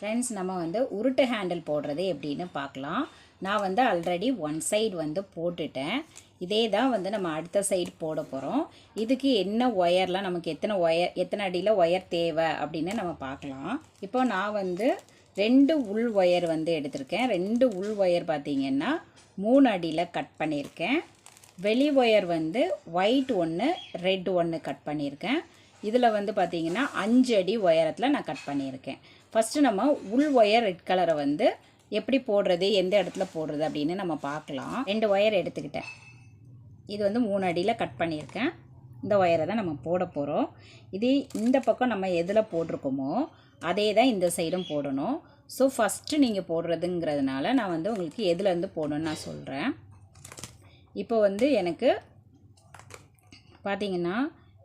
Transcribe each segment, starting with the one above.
Friends நம்ம வந்து உருட்டு ஹேண்டில் போடுறது எப்படின்னு பார்க்கலாம். நான் வந்து ஆல்ரெடி ஒன் சைடு வந்து போட்டுட்டேன். இதே தான் வந்து நம்ம அடுத்த சைடு போட போகிறோம் இதுக்கு என்ன ஒயர்லாம் நமக்கு எத்தனை ஒயர் எத்தனை அடியில் ஒயர் தேவை அப்படின்னு நம்ம பார்க்கலாம். இப்போ நான் வந்து ரெண்டு உள் ஒயர் வந்து எடுத்திருக்கேன். ரெண்டு உள் ஒயர் பார்த்திங்கன்னா மூணு அடியில் கட் பண்ணியிருக்கேன். வெளி ஒயர் வந்து ஒயிட் ஒன்று ரெட் ஒன்று கட் பண்ணியிருக்கேன். இதில் வந்து பார்த்திங்கன்னா அஞ்சு அடி உயரத்தில் நான் கட் பண்ணியிருக்கேன். ஃபஸ்ட்டு நம்ம உள் ஒயர் ரெட் கலரை வந்து எப்படி போடுறது எந்த இடத்துல போடுறது அப்படின்னு நம்ம பார்க்கலாம். ரெண்டு ஒயர் எடுத்துக்கிட்டேன். இது வந்து மூணு அடியில் கட் பண்ணியிருக்கேன். இந்த ஒயரை தான் நம்ம போட போகிறோம் இது இந்த பக்கம் நம்ம எதில் போட்டிருக்கோமோ அதே தான் இந்த சைடும் போடணும். ஸோ ஃபஸ்ட்டு நீங்கள் போடுறதுங்கிறதுனால நான் வந்து உங்களுக்கு எதுலேருந்து போடணும்னு நான் சொல்கிறேன் இப்போ வந்து எனக்கு பார்த்தீங்கன்னா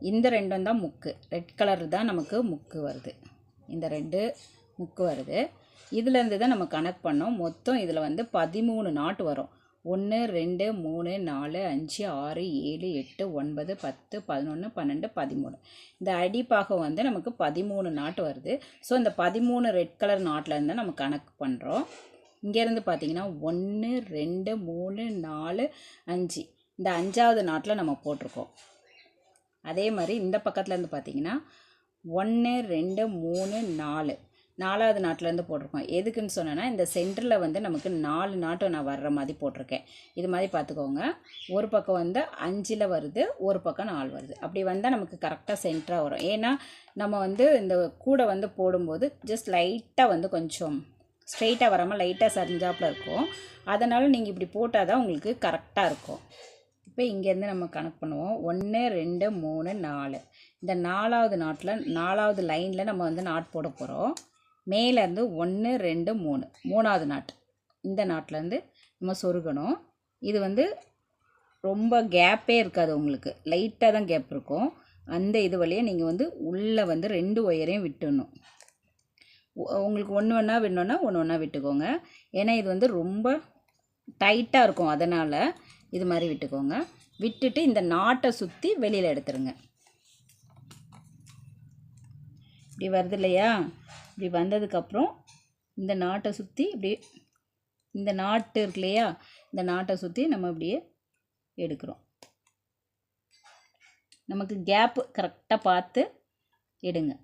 இந்த ரெண்டும் தான் முக்கு. ரெட் கலர் தான் நமக்கு முக்கு வருது. இந்த ரெண்டு முக்கு வருது. இதுலேருந்து தான் நம்ம கணக்கு பண்ணோம். மொத்தம் இதில் வந்து பதிமூணு நாட்டு வரும். ஒன்று ரெண்டு மூணு நாலு அஞ்சு ஆறு ஏழு எட்டு ஒன்பது பத்து பதினொன்று பன்னெண்டு பதிமூணு. இந்த அடிப்பாகம் வந்து நமக்கு பதிமூணு நாட்டு வருது. ஸோ இந்த பதிமூணு ரெட் கலர் நாட்டிலேருந்து தான் நம்ம கணக்கு பண்ணுறோம் இங்கேருந்து பார்த்தீங்கன்னா ஒன்று ரெண்டு மூணு நாலு அஞ்சு. இந்த அஞ்சாவது நாட்டில் நம்ம போட்டிருக்கோம். அதே மாதிரி இந்த பக்கத்துலேருந்து பார்த்தீங்கன்னா ஒன்று ரெண்டு மூணு நாலு. நாலாவது நாட்டிலேருந்து போட்டிருக்கோம். எதுக்குன்னு சொன்னேன்னா இந்த சென்டரில் வந்து நமக்கு நாலு நாட்டம் நான் வர்ற மாதிரி போட்டிருக்கேன். இது மாதிரி பார்த்துக்கோங்க. ஒரு பக்கம் வந்து அஞ்சில் வருது ஒரு பக்கம் நாலு வருது. அப்படி வந்தால் நமக்கு கரெக்டாக சென்டராக வரும். ஏன்னா நம்ம வந்து இந்த கூடை வந்து போடும்போது ஜஸ்ட் லைட்டாக வந்து கொஞ்சம் ஸ்ட்ரெயிட்டாக வராமல் லைட்டாக சரிஞ்சாப்பில் இருக்கும். அதனால் நீங்கள் இப்படி போட்டால் தான் உங்களுக்கு கரெக்டாக இருக்கும். இப்போ இங்கேருந்து நம்ம கணக்கு பண்ணுவோம். ஒன்று ரெண்டு மூணு நாலு. இந்த நாலாவது நாட்டில் நாலாவது லைனில் நம்ம வந்து நாட் போட போகிறோம் மேலேருந்து ஒன்று ரெண்டு மூணு. மூணாவது நாட் இந்த நாட்டிலேருந்து நம்ம சொருகணும். இது வந்து ரொம்ப கேப்பே இருக்காது உங்களுக்கு. லைட்டாக தான் கேப் இருக்கும். அந்த இது வழியாக நீங்கள் வந்து உள்ளே வந்து ரெண்டு ஒயரையும் விட்டுடணும் உங்களுக்கு ஒன்று ஒன்றா விடணுன்னா ஒன்று ஒன்றா விட்டுக்கோங்க. ஏன்னா இது வந்து ரொம்ப டைட்டாக இருக்கும். அதனால் இது மாதிரி விட்டுக்கோங்க. விட்டுட்டு இந்த நாட்டை சுற்றி வெளியில் எடுத்துருங்க. இப்படி வருது இல்லையா? இப்படி வந்ததுக்கப்புறம் இந்த நாட்டை சுற்றி இப்படி இந்த நாட்டு இருக்கு இல்லையா? இந்த நாட்டை சுற்றி நம்ம இப்படியே எடுக்கிறோம். நமக்கு கேப்பு கரெக்டாக பார்த்து எடுங்க.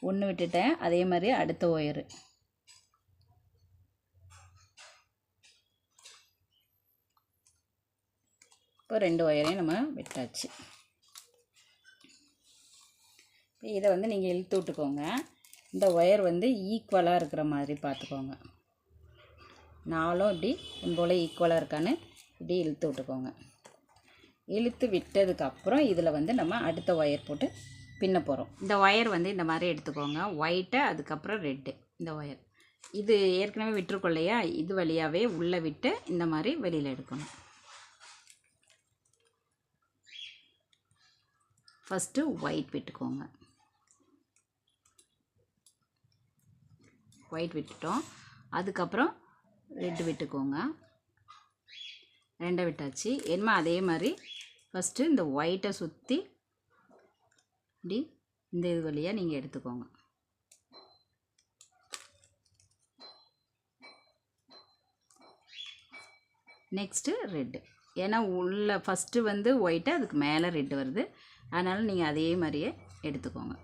ஒன்று விட்டுட்டேன். அதே மாதிரி அடுத்த ஒயரு இப்போ ரெண்டு ஒயரையும் நம்ம விட்டாச்சு. இப்போ இதை வந்து நீங்கள் இழுத்து விட்டுக்கோங்க. இந்த ஒயர் வந்து ஈக்குவலாக இருக்கிற மாதிரி பார்த்துக்கோங்க. நாலும் இப்படி போல் ஈக்குவலாக இருக்கான்னு இப்படி இழுத்து விட்டுக்கோங்க. இழுத்து விட்டதுக்கப்புறம் இதில் வந்து நம்ம அடுத்த ஒயர் போட்டு பின்ன போகிறோம் இந்த ஒயர் வந்து இந்த மாதிரி எடுத்துக்கோங்க. ஒயிட்டு அதுக்கப்புறம் ரெட்டு இந்த ஒயர். இது ஏற்கனவே விட்டுருக்கோம் இல்லையா? இது வழியாகவே உள்ளே விட்டு இந்த மாதிரி வெளியில் எடுக்கணும். ஃபஸ்ட்டு ஒயிட் விட்டுக்கோங்க. ஒயிட் விட்டுட்டோம். அதுக்கப்புறம் ரெட்டு விட்டுக்கோங்க. ரெண்டை விட்டாச்சு. என்னமோ அதே மாதிரி ஃபஸ்ட்டு இந்த ஒயிட்டை சுற்றி இப்படி இந்த இது வழியாக நீங்கள் எடுத்துக்கோங்க. Next red. ஏன்னா உள்ள ஃபஸ்ட்டு வந்து ஒயிட்டு அதுக்கு மேலே ரெட்டு வருது. அதனால் நீங்கள் அதே மாதிரியே எடுத்துக்கோங்க.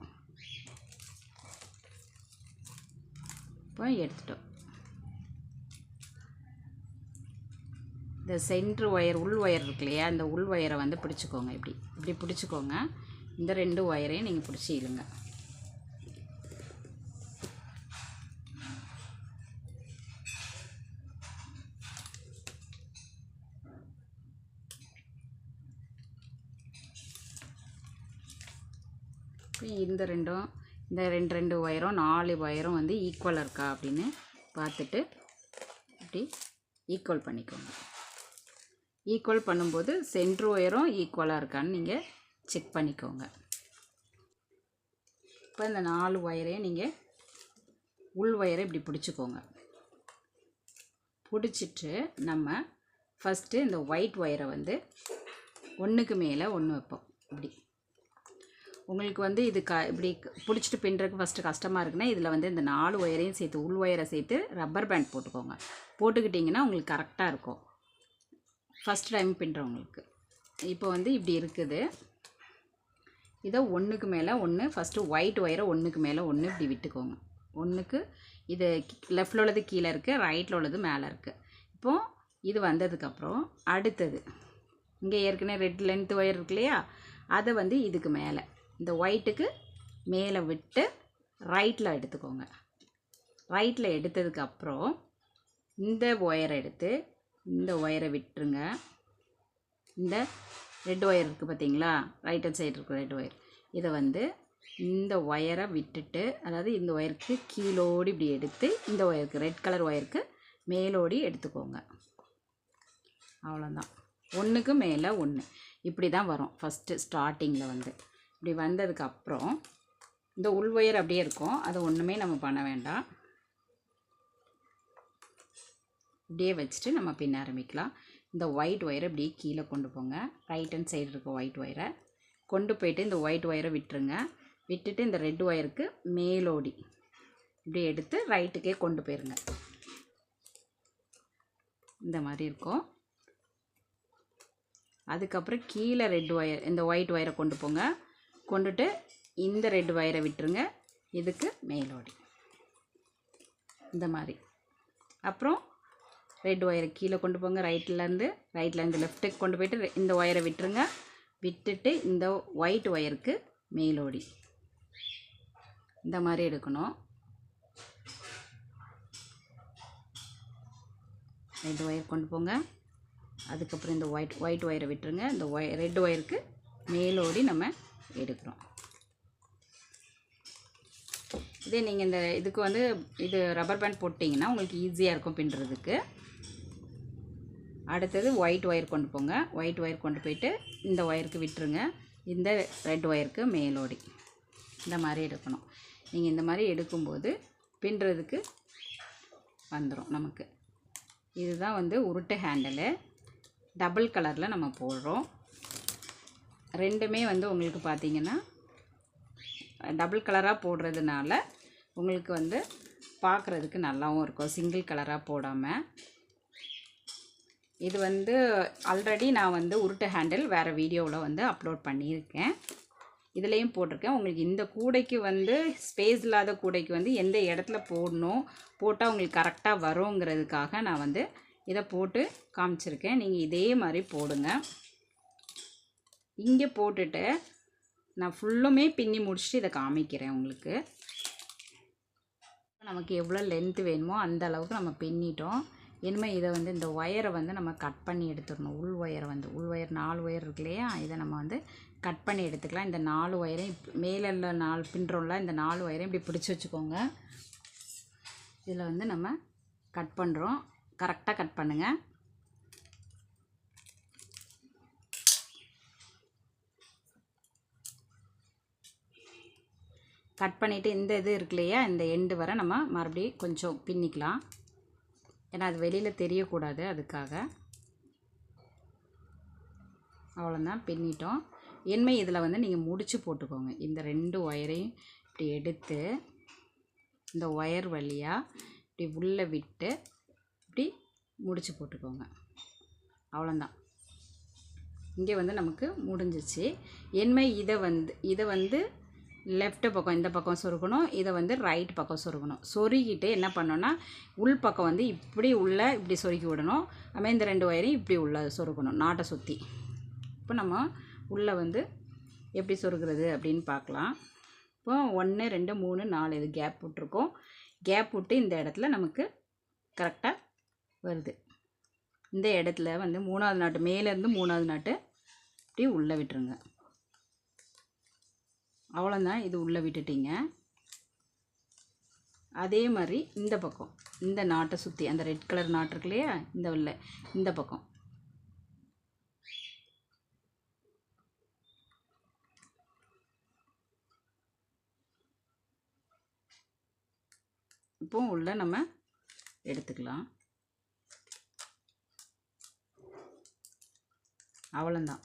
இப்போ எடுத்துட்டோம். இந்த சென்ட்ரு ஒயர் உள் ஒயர் இருக்கு இல்லையா? இந்த உள் ஒயரை வந்து பிடிச்சிக்கோங்க. இப்படி இப்படி பிடிச்சிக்கோங்க. இந்த ரெண்டு ஒயரையும் நீங்கள் பிடிச்சி இழுங்க. இந்த ரெண்டும் இந்த ரெண்டு ரெண்டு ஒயரும் நாலு ஒயரும் வந்து ஈக்குவலாக இருக்கா அப்படின்னு பார்த்துட்டு இப்படி ஈக்குவல் பண்ணிக்கோங்க. ஈக்குவல் பண்ணும்போது சென்ட்ரு ஒயரும் ஈக்குவலாக இருக்கான்னு நீங்கள் செக் பண்ணிக்கோங்க. இப்போ இந்த நாலு ஒயரையும் நீங்கள் உள் ஒயரை இப்படி பிடிச்சிக்கோங்க. பிடிச்சிட்டு நம்ம ஃபஸ்ட்டு இந்த ஒயிட் ஒயரை வந்து ஒன்றுக்கு மேலே ஒன்று வைப்போம். இப்படி. உங்களுக்கு வந்து இது க இப்படி பிடிச்சிட்டு பின்னுறதுக்கு ஃபஸ்ட்டு கஷ்டமாக இருக்குன்னா இதில் வந்து இந்த நாலு ஒயரையும் சேர்த்து உள் ஒயரை சேர்த்து ரப்பர் பேண்ட் போட்டுக்கோங்க. போட்டுக்கிட்டிங்கன்னா உங்களுக்கு கரெக்டாக இருக்கும். ஃபஸ்ட் டைம் பின்னுறவங்களுக்கு. இப்போ வந்து இப்படி இருக்குது. இதை ஒன்றுக்கு மேலே ஒன்று ஃபஸ்ட்டு ஒயிட் ஒயரை ஒன்றுக்கு மேலே ஒன்று இப்படி விட்டுக்கோங்க. ஒன்றுக்கு இது லெஃப்டில் உள்ளது கீழே இருக்குது ரைட்டில் உள்ளது மேலே இருக்குது இப்போது இது வந்ததுக்கப்புறம் அடுத்தது. இங்கே ஏற்கனவே ரெட் லென்த் ஒயர் இருக்கு இல்லையா? அதை வந்து இதுக்கு மேலே. இந்த ஒயிட்டுக்கு மேலே விட்டு ரைட்டில் எடுத்துக்கோங்க. ரைட்டில் எடுத்ததுக்கப்புறம் இந்த ஒயரை எடுத்து இந்த ஒயரை விட்டுருங்க. இந்த ரெட் ஒயர் இருக்குது பார்த்தீங்களா ரைட் ஹண்ட் சைடு இருக்கிற ரெட் ஒயர் இதை வந்து இந்த ஒயரை விட்டுட்டு அதாவது இந்த ஒயருக்கு கீழோடி இப்படி எடுத்து இந்த ஒயருக்கு ரெட் கலர் ஒயருக்கு மேலோடி எடுத்துக்கோங்க. அவ்வளோதான் ஒன்றுக்கு மேலே ஒன்று இப்படி தான் வரும் ஃபஸ்ட்டு ஸ்டார்டிங்கில் வந்து. இப்படி வந்ததுக்கப்புறம் இந்த உள் ஒயர் அப்படியே இருக்கும். அதை ஒன்றுமே நம்ம பண்ண வேண்டாம். இப்படியே வச்சுட்டு நம்ம பின்ன ஆரம்பிக்கலாம். இந்த ஒயிட் ஒயரை இப்படியே கீழே கொண்டு போங்க. ரைட் ஹேண்ட் சைடு இருக்க ஒயிட் ஒயரை கொண்டு போயிட்டு இந்த ஒயிட் ஒயரை விட்டுருங்க. விட்டுட்டு இந்த ரெட் ஒயருக்கு மேலோடி. இப்படி எடுத்து ரைட்டுக்கே கொண்டு போயிருங்க. இந்த மாதிரி இருக்கும். அதுக்கப்புறம் கீழே ரெட் ஒயர் இந்த ஒயிட் ஒயரை கொண்டு போங்க. கொண்டுட்டு இந்த ரெட் ஒயரை விட்டுருங்க. இதுக்கு மேலோடி இந்த மாதிரி. அப்புறம் ரெட் ஒயரை கீழே கொண்டு போங்க. ரைட்லேருந்து ரைட்லேருந்து லெஃப்ட்டுக்கு கொண்டு போயிட்டு இந்த ஒயரை விட்டுருங்க. விட்டுட்டு இந்த ஒயிட் ஒயருக்கு மேலோடி இந்த மாதிரி எடுக்கணும். ரெட் ஒயர் கொண்டு போங்க. அதுக்கப்புறம் இந்த ஒயிட் ஒயிட் ஒயரை விட்டுருங்க. இந்த ஒய ரெட் ஒயருக்கு மேலோடி நம்ம எடுக்கிறோம். இதே நீங்கள் இந்த இதுக்கு வந்து இது ரப்பர் பேண்ட் போட்டிங்கன்னா உங்களுக்கு ஈஸியாக இருக்கும் பின்னுறதுக்கு. அடுத்தது ஒயிட் ஒயர் கொண்டு போங்க. ஒயிட் ஒயர் கொண்டு போயிட்டு இந்த ஒயருக்கு விட்டுருங்க. இந்த ரெட் ஒயருக்கு மேலோடி. இந்த மாதிரி எடுக்கணும். நீங்கள் இந்த மாதிரி எடுக்கும்போது பின்னுறதுக்கு வந்துடும் நமக்கு. இதுதான் வந்து உருட்டு ஹேண்டலு டபுள் கலரில் நம்ம போடுறோம். ரெண்டுமே வந்து உங்களுக்கு பார்த்தீங்கன்னா டபுள் கலராக போடுறதுனால உங்களுக்கு வந்து பார்க்குறதுக்கு நல்லாவும் இருக்கும். சிங்கிள் கலராக போடாமல் இது வந்து ஆல்ரெடி நான் வந்து உருட்டு ஹேண்டில் வேறு வீடியோவில் வந்து அப்லோட் பண்ணியிருக்கேன். இதுலேயும் போட்டிருக்கேன். உங்களுக்கு இந்த கூடைக்கு வந்து ஸ்பேஸ் இல்லாத கூடைக்கு வந்து எந்த இடத்துல போடணும் போட்டால் உங்களுக்கு கரெக்டாக வருங்கிறதுக்காக நான் வந்து இதை போட்டு காமிச்சிருக்கேன். நீங்கள் இதே மாதிரி போடுங்க. இங்கே போட்டுட்டு நான் ஃபுல்லுமே பின்னி முடிச்சுட்டு இதை காமிக்கிறேன் உங்களுக்கு. நமக்கு எவ்வளோ லென்த்து வேணுமோ அந்த அளவுக்கு நம்ம பின்னிட்டோம். இனிமேல் இதை வந்து இந்த ஒயரை வந்து நம்ம கட் பண்ணி எடுத்துடணும். உள் ஒயரை வந்து உள் ஒயர் நாலு ஒயர் இருக்கு இல்லையா? இதை நம்ம வந்து கட் பண்ணி எடுத்துக்கலாம். இந்த நாலு ஒயரையும் மேலே உள்ள நாலு பின்றோம்ல இந்த நாலு ஒயரையும் இப்படி பிடிச்சி வச்சுக்கோங்க. இதில் வந்து நம்ம கட் பண்ணுறோம் கரெக்டாக கட் பண்ணுங்கள் கட் பண்ணிவிட்டு இந்த இது இருக்கு இல்லையா இந்த எண்டு வரை நம்ம மறுபடியும் கொஞ்சம் பின்னிக்கலாம். ஏன்னா அது வெளியில் தெரியக்கூடாது அதுக்காக. அவ்வளோதான் பின்னிட்டோம். என்மை இதில் வந்து நீங்கள் முடிச்சு போட்டுக்கோங்க. இந்த ரெண்டு ஒயரையும் இப்படி எடுத்து இந்த ஒயர் வழியாக இப்படி உள்ளே விட்டு இப்படி முடிச்சு போட்டுக்கோங்க. அவ்வளோதான் இங்கே வந்து நமக்கு முடிஞ்சிச்சு என்மை இதை வந்து இதை வந்து லெஃப்ட் பக்கம் இந்த பக்கம் சொருகணும் இதை வந்து ரைட் பக்கம் சொருகணும். சொருகிட்டு என்ன பண்ணோன்னா உள் பக்கம் வந்து இப்படி உள்ளே இப்படி சொருகி விடணும். அதுமாதிரி இந்த ரெண்டு ஒயரையும் இப்படி உள்ள சொருகணும் நாட்டை சுற்றி இப்போ நம்ம உள்ளே வந்து எப்படி சொருகிறது அப்படின்னு பார்க்கலாம். இப்போ ஒன்று ரெண்டு மூணு நாலு இது கேப் விட்ருக்கோம் கேப் விட்டு இந்த இடத்துல நமக்கு கரெக்டாக வருது. இந்த இடத்துல வந்து மூணாவது நாட்டு மேலேருந்து மூணாவது நாட்டு இப்படி உள்ளே விட்டுருங்க. அவ்வளோதான் இது உள்ளே விட்டுட்டிங்க. அதே மாதிரி இந்த பக்கம் இந்த நாட்டை சுற்றி அந்த ரெட் கலர் நாட்டு இருக்கு இல்லையா? இந்த உள்ள இந்த பக்கம். இப்போ உள்ள நம்ம எடுத்துக்கலாம். அவ்வளோதான்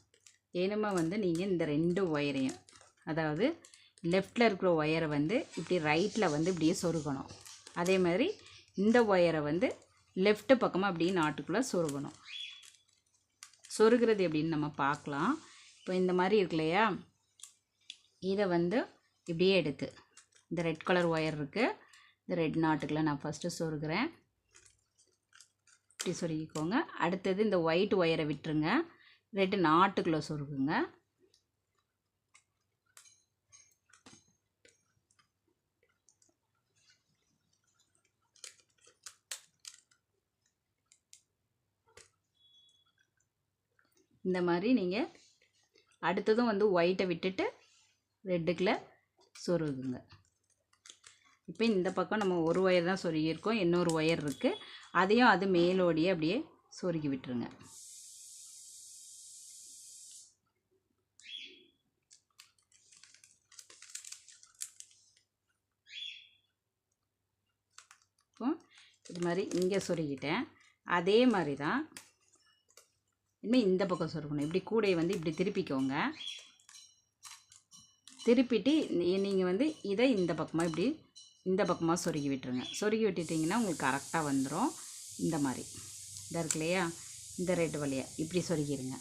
இனிமே வந்து நீங்கள் இந்த ரெண்டு ஒயரையும் அதாவது லெஃப்டில் இருக்கிற ஒயரை வந்து இப்படி ரைட்டில் வந்து இப்படியே சொருகணும். அதே மாதிரி இந்த ஒயரை வந்து லெஃப்ட் பக்கமாக அப்படியே நாட்டுக்குள்ளே சொருகணும். சொருகிறது எப்படின்னு நம்ம பார்க்கலாம். இப்போ இந்த மாதிரி இருக்கு இல்லையா? இதை வந்து இப்படியே எடுத்து. இந்த ரெட் கலர் ஒயர் இருக்குது இந்த ரெட் நாட்டுக்குள்ள நான் ஃபஸ்ட்டு சொருகிறேன். இப்படி சொருகிக்கோங்க. அடுத்தது இந்த ஒயிட் ஒயரை விட்டுருங்க. ரெட்டு நாட்டுக்குள்ளே சொருகுங்க. இந்த மாதிரி நீங்கள் அடுத்ததும் வந்து ஒயிட்டை விட்டுட்டு ரெட்டுக்குள்ளே சொருகுங்க. இப்போ இந்த பக்கம் நம்ம ஒரு ஒயர் தான் சொருகியிருக்கோம். இன்னொரு ஒயர் இருக்குது அதையும் அது மேலோடியே அப்படியே சொருகி விட்டுருங்க. இது மாதிரி இங்கே சொருகிட்டேன். அதே மாதிரி தான் இனிமேல் இந்த பக்கம் சொருகணும். இப்படி கூடையை வந்து இப்படி திருப்பிக்கோங்க. திருப்பிட்டு நீங்கள் வந்து இதை இந்த பக்கமாக இப்படி இந்த பக்கமாக சொருகி விட்டுருங்க. சொருகி விட்டுட்டிங்கன்னா உங்களுக்கு கரெக்டாக வந்துடும் இந்த மாதிரி. இந்த இருக்கு இல்லையா? இந்த ரெட்டு வழியாக இப்படி சொருகிடுங்க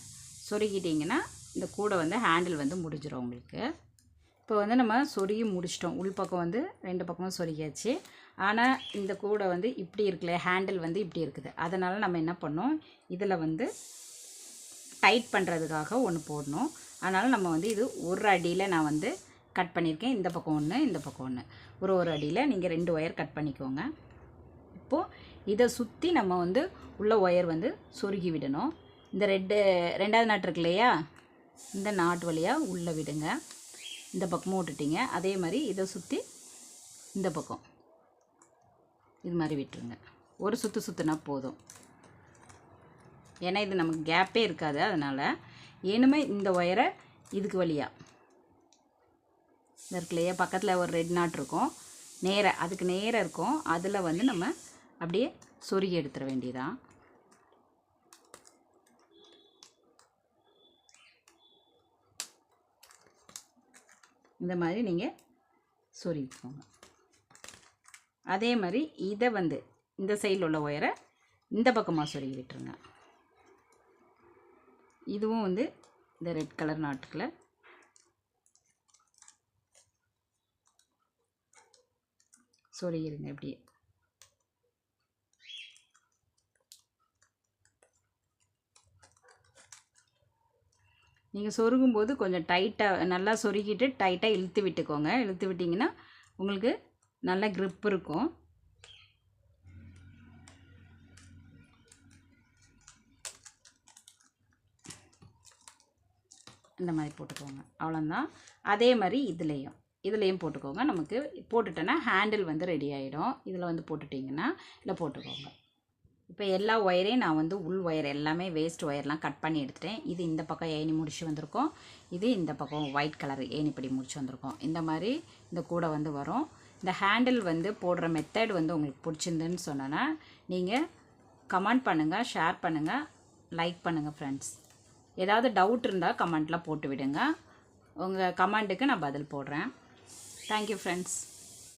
சொருகிட்டிங்கன்னா இந்த கூடை வந்து ஹேண்டில் வந்து முடிஞ்சிடும் உங்களுக்கு. இப்போ வந்து நம்ம சொருகி முடிச்சிட்டோம். உள்பக்கம் வந்து ரெண்டு பக்கமும் சொருகியாச்சு. ஆனால் இந்த கூடை வந்து இப்படி இருக்குல்ல ஹேண்டில் வந்து இப்படி இருக்குது. அதனால் நம்ம என்ன பண்ணோம்? இதில் வந்து டைட் பண்ணுறதுக்காக ஒன்று போடணும். அதனால் நம்ம வந்து இது ஒரு அடியில் நான் வந்து கட் பண்ணியிருக்கேன். இந்த பக்கம் ஒன்று இந்த பக்கம் ஒன்று ஒரு ஒரு அடியில் நீங்கள் ரெண்டு ஒயர் கட் பண்ணிக்கோங்க. இப்போது இதை சுற்றி நம்ம வந்து உள்ள ஒயர் வந்து சொருகி விடணும். இந்த ரெட்டு ரெண்டாவது நாட்டு இருக்கு இல்லையா? இந்த நாட்டு வழியாக உள்ளே விடுங்க. இந்த பக்கமும் விட்டுட்டிங்க. அதே மாதிரி இதை சுற்றி இந்த பக்கம். இது மாதிரி விட்டுருங்க. ஒரு சுற்று சுற்றுனா போதும். ஏன்னா இது நமக்கு கேப்பே இருக்காது அதனால் இனிமே இந்த ஒயரை இதுக்கு வழியாக இந்த இருக்கு இல்லையா? பக்கத்தில் ஒரு ரெட் நாட் இருக்கும். நேராக அதுக்கு நேராக இருக்கும். அதில் வந்து நம்ம அப்படியே சொருகி எடுத்துட வேண்டியதான் இந்த மாதிரி நீங்கள் சொருகிக்கோங்க அதே மாதிரி இதை வந்து இந்த சைடில் உள்ள ஒயரை இந்த பக்கமாக சொருகி விட்டுருங்க. இதுவும் வந்து இந்த ரெட் கலர் நாட்டுக்கில் சொருகிருங்க இப்படியே. நீங்கள் சொருகும்போது கொஞ்சம் டைட்டாக நல்லா சொருகிட்டு டைட்டாக இழுத்து விட்டுக்கோங்க. இழுத்து விட்டிங்கன்னா உங்களுக்கு நல்ல க்ரிப் இருக்கும். இந்த மாதிரி போட்டுக்கோங்க. அவ்வளோதான் அதே மாதிரி இதுலேயும். இதுலேயும் போட்டுக்கோங்க. நமக்கு போட்டுட்டோன்னா ஹேண்டில் வந்து ரெடி ஆகிடும் இதில் வந்து போட்டுட்டிங்கன்னா இல்லை போட்டுக்கோங்க. இப்போ எல்லா ஒயரையும் நான் வந்து உள் ஒயர் எல்லாமே வேஸ்ட் ஒயர்லாம் கட் பண்ணி எடுத்துட்டேன். இது இந்த பக்கம் ஏணி முடிச்சு வந்திருக்கோம். இது இந்த பக்கம் ஒயிட் கலர் ஏணிப்படி முடிச்சு வந்திருக்கோம். இந்த மாதிரி இந்த கூடை வந்து வரும். இந்த ஹேண்டில் வந்து போடுற மெத்தட் வந்து உங்களுக்கு பிடிச்சிருந்துன்னு சொன்னேன்னா நீங்கள் கமெண்ட் பண்ணுங்கள் ஷேர் பண்ணுங்கள் லைக் பண்ணுங்கள் ஃப்ரெண்ட்ஸ் ஏதாவது டவுட் இருந்தால் கமெண்ட்டில் போட்டு விடுங்க. உங்கள் கமெண்ட்டுக்கு நான் பதில் போடுறேன். Thank you friends